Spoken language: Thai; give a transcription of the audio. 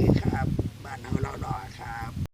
ดีครับ บ้านเฮาเราดอครับ